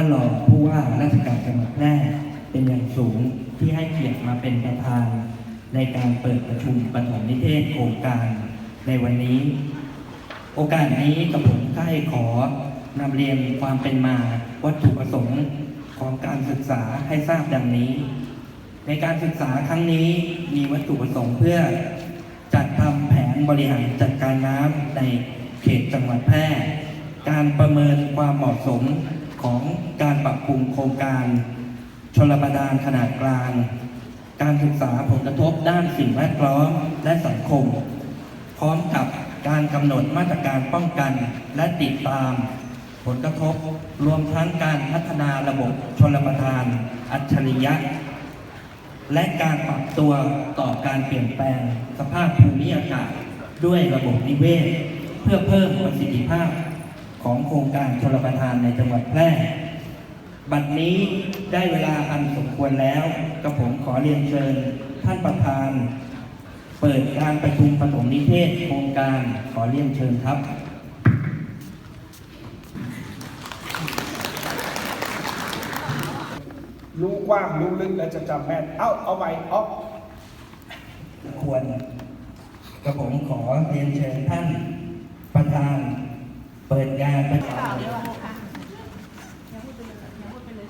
ท่านรองผู้ว่าราชการจังหวัดแพร่เป็นอย่างสูงที่ให้เกียรติมาเป็นประธาน ในการเปิดประชุมปฐมนิเทศโครงการในวันนี้ โอกาสนี้กับผมได้ขอนำเรียนความเป็นมาวัตถุประสงค์ของการศึกษาให้ทราบดังนี้ ในการศึกษาครั้งนี้มีวัตถุประสงค์เพื่อ จัดทำแผนบริหารจัดการน้ำในเขตจังหวัดแพร่ การประเมินความเหมาะสม ของการปรับปรุงโครงการชลประทานขนาดกลาง การศึกษาผลกระทบด้านสิ่งแวดล้อมและสังคม พร้อมกับการกำหนดมาตรการป้องกันและติดตาม ผลกระทบรวมทั้งการพัฒนาระบบชลประทาน อัจฉริยะ และการปรับตัวต่อการเปลี่ยนแปลงสภาพภูมิอากาศ ด้วยระบบนิเวศ เพื่อเพิ่มประสิทธิภาพ ของโครงการชลประทานในจังหวัดแพร่ บัดนี้ได้เวลาอันสมควรแล้วกระผมขอเรียนเชิญท่านประธาน เปิดการประชุมปฐมนิเทศโครงการขอเรียนเชิญครับรู้กว้างรู้ลึกและจะจำแม่น เอ้า เอาใหม่ออฟควรกระผมขอเรียนเชิญท่าน ประธาน เปิดงานประชุม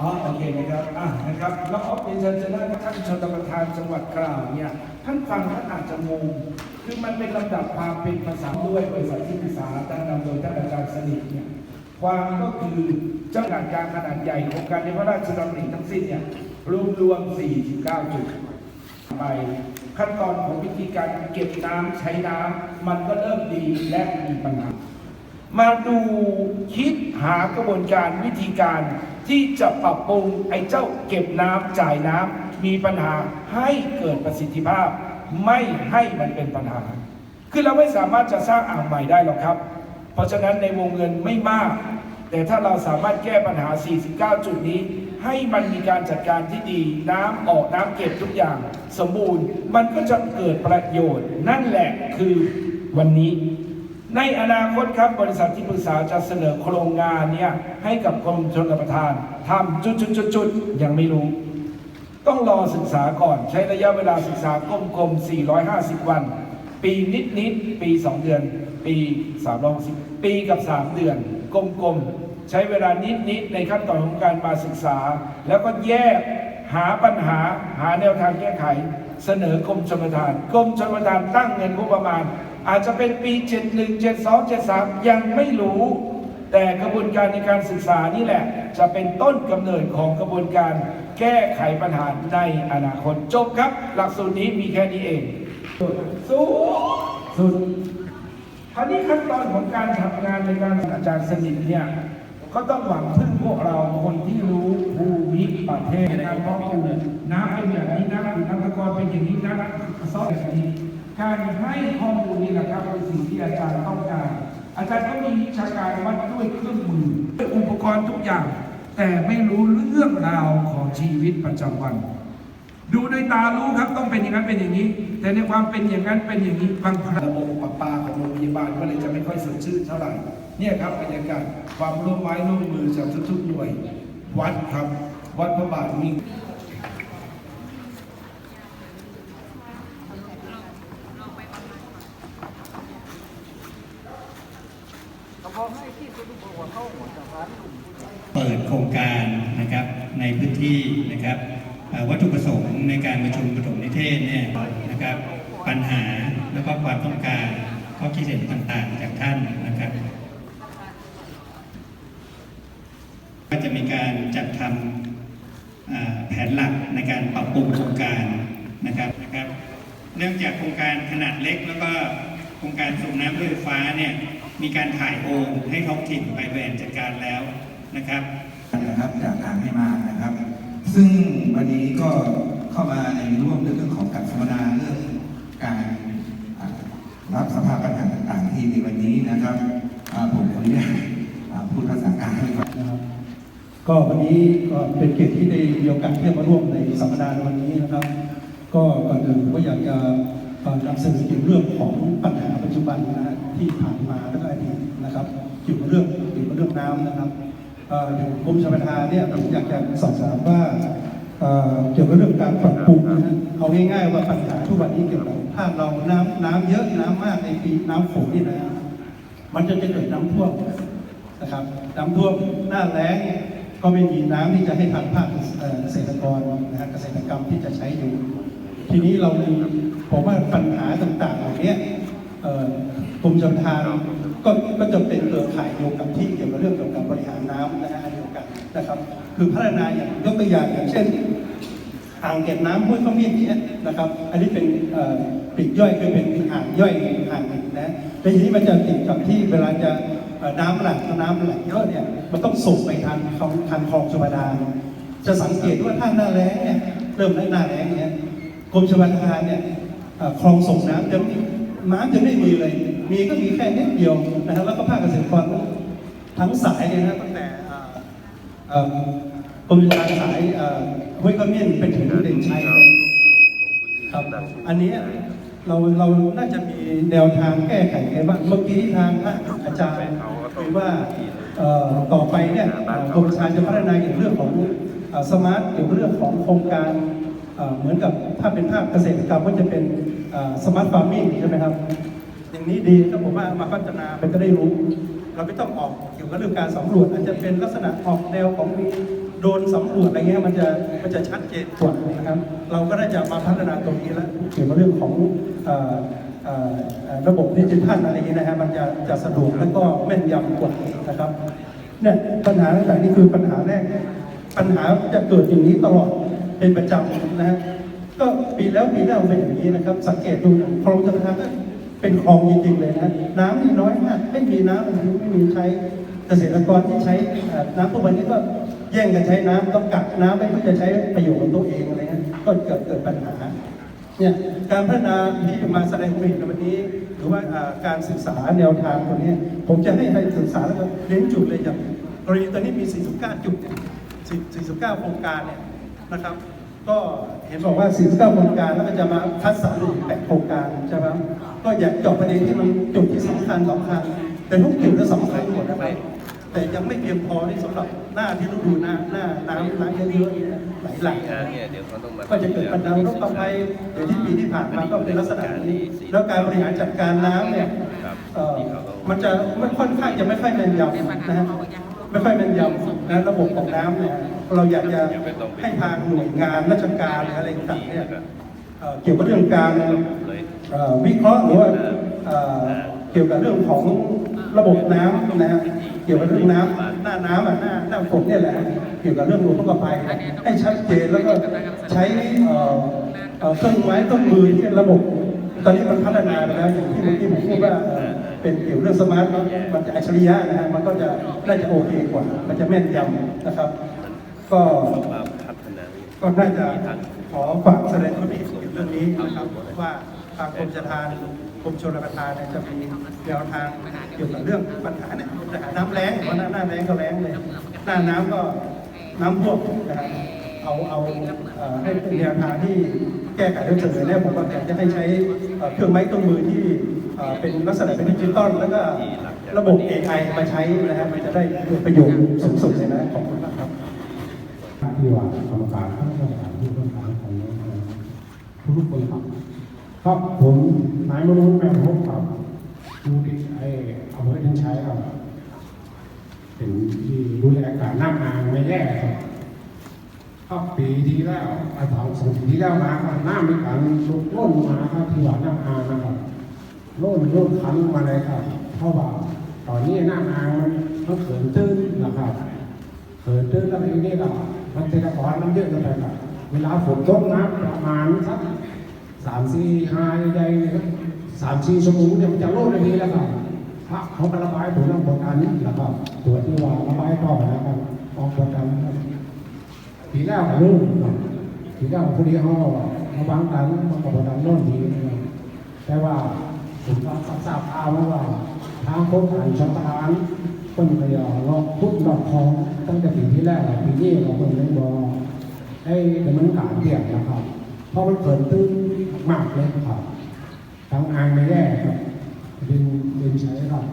อ๋อโอเคนะครับอะนะครับ แล้วออฟเป็นเชิญจะท่านชนประธานจังหวัดกล่าวเนี่ยท่านฟังท่านอาจจะงงคือมันเป็นลำดับความเป็นภาษาด้วยบริษัทที่ปรึกษาตั้งนำโดยท่านอาจารย์สนิทเนี่ยความก็คือเจ้าหน้าการขนาดใหญ่ของการในพระราชดำริทั้งสิ้นเนี่ยรวมรวม 49 จุดไปขั้นตอนของวิธีการเก็บน้ำใช้น้ำมันก็เริ่มดีและมีปัญหา มาดูคิดหากระบวนการวิธีการที่จะปรับปรุงไอ้เจ้าเก็บน้ำจ่ายน้ำมีปัญหาให้เกิดประสิทธิภาพ ไม่ให้มันเป็นปัญหา คือเราไม่สามารถจะสร้างอ่างใหม่ได้หรอกครับ เพราะฉะนั้นในวงเงินไม่มาก แต่ถ้าเราสามารถแก้ปัญหา 49 จุดนี้ ให้มันมีการจัดการที่ดี น้ำออกน้ำเก็บทุกอย่างสมบูรณ์ มันก็จะเกิดประโยชน์ นั่นแหละคือวันนี้ ในอนาคตครับบริษัทที่ปรึกษาจะเสนอโครงงานเนี่ยให้กับกรมชลประทานทำจุดๆๆยังไม่รู้ ต้องรอศึกษาก่อนใช้ระยะเวลาศึกษากลมๆ450 วัน ปีนิดๆปี 2 เดือน ปี310ปีกับ 3 เดือน กลมๆใช้เวลานิดๆในขั้นตอนของการมาศึกษา แล้วก็แยกหาปัญหาหาแนวทางแก้ไข เสนอกรมชลประทาน กรมชลประทานตั้งเงินงบประมาณ อาจจะเป็นปี 71 72 73 ยังไม่รู้ แต่กระบวนการในการศึกษานี่แหละ จะเป็นต้นกำเนิดของกระบวนการแก้ไขปัญหาในอนาคตจบครับ หลักสูตรนี้มีแค่นี้เองสู้สุดคราวนี้ขั้นตอนของการทำงานในการอาจารย์สนิทเนี่ยก็ต้องหวังพึ่งพวกเราคนที่รู้ภูมิประเทศการเพาะปลูกน้ำเป็นอย่างนี้นะหรือน้ำตะกอนเป็นอย่างนี้นะซอสแบบนี้ การให้ข้อมูลนี่แหละครับเป็นสิ่งที่อาจารย์ต้องการ อาจารย์ก็มีวิชาการวัดด้วยเครื่องมือด้วยอุปกรณ์ทุกอย่าง แต่ไม่รู้เรื่องราวของชีวิตประจำวัน ดูด้วยตารู้ครับต้องเป็นอย่างนั้นเป็นอย่างนี้ แต่ในความเป็นอย่างนั้นเป็นอย่างนี้บางครั้งระบบปะปาของโรงพยาบาลก็เลยจะไม่ค่อยสดชื่นเท่าไหร่เนี่ยครับบรรยากาศความร่วมไม้ร่วมมือจากทุกๆหน่วย วัดครับ วัดพระบาทมี เปิดโครงการนะครับในพื้นที่นะครับเอ่อวัตถุประสงค์ ในการประชุมปฐมนิเทศเนี่ยนะครับ ปัญหาแล้วก็ความต้องการข้อคิดเห็นต่างๆ จากท่านนะครับก็จะมีการจัดทำแผนหลักในการปรับปรุงโครงการนะครับนะครับ เนื่องจากโครงการขนาดเล็กแล้วก็โครงการส่งน้ำด้วยฟ้าเนี่ยมีการถ่ายโอนให้ท้องถิ่นไปแบริหารจัดการแล้วนะครับนะครับจากทางให้มานะครับ ซึ่งวันนี้ก็ เข้ามาในร่วมเรื่องของการสัมมนาเรื่องการรับสภาพปัญหาต่างๆที่ในวันนี้นะครับผมขออนุญาตพูดภาษากลางให้ฟังนะครับก็วันนี้ก็เป็นเกียรติที่ได้มีโอกาสที่จะมาร่วมในสัมมนาในวันนี้นะครับ ก็ก่อนอื่นก็อยากจะเอ่อนำเสนอถึงเรื่องของปัญหาปัจจุบันนะที่ผ่านมาแล้วก็อดีตนะครับเกี่ยวกับเรื่องเกี่ยวกับเรื่องน้ำนะครับเอ่ออย่างกรมชลประทานเนี่ยผมอยากจะสอบถามว่า เกี่ยวกับเรื่องการปรับปรุงนะฮะเอาง่ายๆว่าปัญหาทุกวันนี้เกี่ยวกับถ้าเราน้ำน้ำเยอะน้ำมากในปีน้ำฝนนี่นะมันจะจะเกิดน้ำท่วมนะครับ น้ำท่วมหน้าแล้งก็ไม่มีน้ำที่จะให้ทางภาคเกษตรกรนะฮะเกษตรกรรมที่จะใช้อยู่ ทีนี้เรามีผมว่าปัญหาต่างๆเหล่านี้กรมชลประทานก็ก็จะเป็นเครือข่ายเดียวกับที่เกี่ยวกับเรื่องเกี่ยวกับบริหารน้ำนะฮะ นะครับคือพัฒนาอย่างยกตัวอย่างอย่างเช่นอ่างเก็บน้ำห้วยข้าวเมี่ยงเนี้ยนะครับ อันนี้เป็นปีกย่อยคือเป็นอ่างย่อยอ่างหนึ่งนะแต่ทีนี้มันจะติดกับที่เวลาจะน้ำหลั่งน้ำไหลเยอะเนี่ยมันต้องส่งไปทางคลองทางคลองชลประทานจะสังเกตว่าถ้าหน้าแล้งเนี่ยเริ่มหน้าแล้งเนี่ยกรมชลประทานเนี่ยคลองส่งน้ำจะม่น้ำจะไม่มีเลย มีก็มีแค่นิดเดียวนะครับแล้วก็ภาคเกษตรกรทั้งสายเลยนะตั้งแต่ กรมชลปรสายเอ่อห้วยขมิ้นเป็นถึงเด่นชัยครับ อันนี้เราเราน่าจะมีแนวทางแก้ไขไงบ้างเมื่อกี้ทางอาจารย์คุยว่าเอ่อต่อไปเนี่ยกรมชลประทาจะพัฒนาเกี่ยวกับเรื่องของสมาร์ทเกี่ยวกับเรื่องของโครงการเอ่อเหมือนกับถ้าเป็นภาคเกษตรกรรมก็จะเป็นสมาร์ทฟาร์มิ่งใช่ไหมครับ อย่างนี้ดีก็ผมว่ามาพัฒนาเป็นจะได้รู้ เราไม่ต้องออกเกี่ยวกับเรื่องการสำรวจ อาจจะเป็นลักษณะออกแนวของโดนสำรวจอะไรเงี้ยมันจะมันจะชัดเจนกว่านะครับ เราก็ได้จะมาพัฒนาตรงนี้แล้วเกี่ยวกับเรื่องของระบบดิจิทัลอะไรเงี้ยนะฮะมันจะจะสะดวกแล้วก็แม่นยำกว่านะครับเนี่ยปัญหาต่างๆนี่คือปัญหาแรก ปัญหาจะเกิดอย่างนี้ตลอดเป็นประจำนะฮะก็ปีแล้วปีเล่าเป็นอย่างนี้นะครับ สังเกตดูคลองชลประทานก็ เป็นคลองจริงๆเลยนะน้ำนี่น้อยมากไม่มีน้ำไม่มีใช้เกษตรกรที่ใช้น้ำทุกวันนี้ก็แย่งกันใช้น้ำต้องกักน้ำไปเพื่อจะใช้ประโยชน์ของตัวเองอะไรเงี้ยก็เกิดเกิดปัญหาเนี่ยการพัฒนาที่มาแสดงความเห็นในวันนี้ หรือว่าการศึกษาแนวทางตัวนี้ผมจะให้ให้ศึกษาแล้วก็เน้นจุดเลยอย่างกรณีตอนนี้มี 49 จุดเนี่ย49 โครงการเนี่ยนะครับ ก็เห็นบอกว่า49โครงการแล้วก็จะมาคัดสรรอีก8โครงการใช่ไหมก็อยากเจาะประเด็นที่มันจุดที่สำคัญสำคัญแต่ทุกจุดก็สำคัญหมดนะครับแต่ยังไม่เพียงพอที่สำหรับหน้าที่ฤดูหน้าหน้าน้ำน้ำเยอะๆไหลหลากเนี่ยเดี๋ยวเขาต้องมาก็จะเกิดปัญหาโรคภัยเดี๋ยวที่ปีที่ผ่านมาก็เป็นลักษณะนี้แล้วการบริหารจัดการน้ำเนี่ยเอ่อมันจะไม่ค่อนข้างจะไม่ค่อยแม่นยำนะฮะ ไม่ค่อยแม่นยำนะระบบของน้ำเนี่ยเราอยากจะให้ทางหน่วยงานราชการหรืออะไรต่างๆเนี่ยเกี่ยวกับเรื่องการวิเคราะห์หรือว่าเกี่ยวกับเรื่องของระบบน้ำนะฮะเกี่ยวกับเรื่องน้ำหน้าน้ำอะหน้าหน้าฝนเนี่ยแหละเกี่ยวกับเรื่องอุทกภัยให้ชัดเจนแล้วก็ใช้เครื่องไม้เครื่องมือที่ระบบ ตอนนี้มันพัฒนาไปแล้วอย่างที่เมื่อกี้ผมพูดว่า เป็นเกี่ยวเรื่องสมาร์ทเนอะมันจะอัจฉริยะนะฮะมันก็จะน่าจะโอเคกว่า มันจะแม่นยำนะครับ ก็ก็น่าจะขอฝากแสดงความคิดเห็นเรื่องนี้นะครับว่าทางกรมชลทานกรมชลประทานจะมีแนวทางเกี่ยวกับเรื่องปัญหาเนี่ยปัญหาน้ำแล้งเพราะหน้าหน้าแล้งก็แล้งเลยหน้าน้ำก็น้ำท่วมนะฮะเอาเอาเอ่อให้เป็นแนวทางที่แก้ไขเรื่องเสนอเนี่ยผมก็อยากจะให้ใช้เอ่อเครื่องไม้เครื่องมือที่ เป็นลักษณะเป็นดิจิตอลแล้วก็ระบบ AI มาใช้นะฮะมันจะได้ประโยชน์สูงสุดเลยนะขอบคุณมากครับที่ว่ากรรมการทั้งกรรมการผู้บริหารของทุกคนครับครับผมนายมนุษย์แม่พบครับดูที่ไอ้อำเภอทินชัยครับเป็นที่ดูแลการน้ำอ่างไม่แย่ครับครับปีที่แล้วอาสองสองปีที่แล้วมาครับน้ำมีการลุกล้นมาครับที่ว่าน้ำอ่างนะครับ ล้นล้นขันมาเลยครับ เพราะว่าตอนนี้หน้ำอ่างมันมันเขินตื้นนะครับเกิดตื้นแล้วทีนี้เรามันเกษตรกรน้ำเยอะกินไปครับเวลาฝนตกน้ำประมาณสักสามสี่ห้าใหญ่สามสี่ชั่วโมงเนี่ยมันจะโล่งในนี้แล้วครับพระเขาก็ระบายผลน้ำบดอันนี้แล้วก็ตัวที่ว่าระบายต่อนะครับออกบดอันทีแรกก็ลืมครับทีแรกผู้ที่ห้อมาบังกันมากับดันโน่นทีนะครับแต่ว่า ผมก็ทราบข่าวมาว่าทางโครงการชมประทานเพิ่นไปเอาลอกทุบดอกคองตั้งแต่ปีที่แรกปีนี้เราเพิ่นเลยบอกให้ดำเนินการเกี่ยงนะครับ เพราะมันเกิดตื้นมากเลยครับทางอ่างไม่แย่ครับดินดินใช้ครับ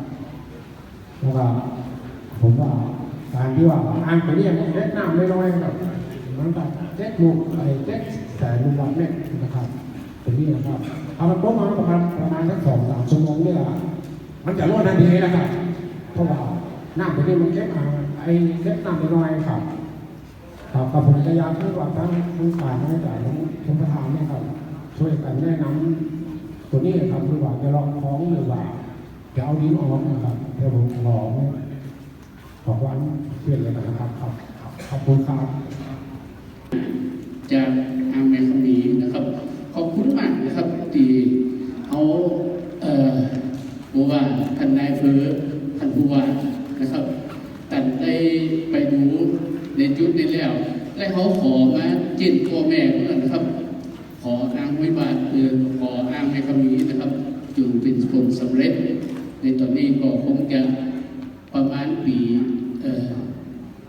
แล้วก็ผมว่าการที่ว่าอ่างไปเนี่ยมันเล็ดน้ำน้อยครับมันก็เจ็ดลูกไอ้เจ็ดแสนลูกบาทเมตรนะครับ ตรงนี้นะครับเอามันปุ๊บมาประมาณประมาณสักสองสามชั่วโมงเนี่ยมันจะรอดทันทีนะครับเพราะว่าน้ำไปนี่มันเก็บอ่าไอ้เล็ดน้ำน้อยครับครับกับผมพยายามที่ว่าทั้งทั้งการทั้งจ่ายทั้งทุกประธานเนี่ยครับ ช่วยกันแนะนำตัวนี้ครับหรือว่าจะลองของหรือว่าจะเอาดินออกนะครับเดี๋ยวผมขอขอวันเพื่อนเลยนะครับครับขอบคุณครับจากทางแม่คำนี้นะครับ ขอบคุณมากนะครับที่เอาเอ่อ ผู้ว่าท่านนายเฟือท่านผู้ว่านะครับท่านได้ไปดูในจุดนี้แล้ว และเขาขอมาจิ้นพ่อแม่เพื่อนนะครับ ขออ้างไว้บาทคือขออ้างแม่คำนี้นะครับจึงเป็นผลสำเร็จ ในตอนนี้ก็คงจะประมาณปีเอ่อ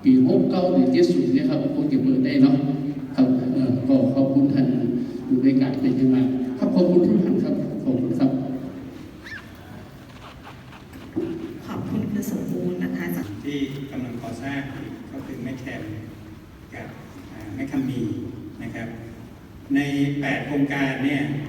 ปีหกเก้าหรือเจ็ดศูนย์เนี่ยครับคงจะเปิดได้เนาะครับเอ่อก็ขอบคุณท่านอยู่ในการเป็นยังไงครับขอบคุณทุกท่านครับขอบคุณครับ ขอบคุณคือสมบูรณ์นะคะจาก ที่กำลังก่อสร้างก็คือแม่แคมกับอ่าแม่คำมีนะครับ ใน 8โครงการเนี่ย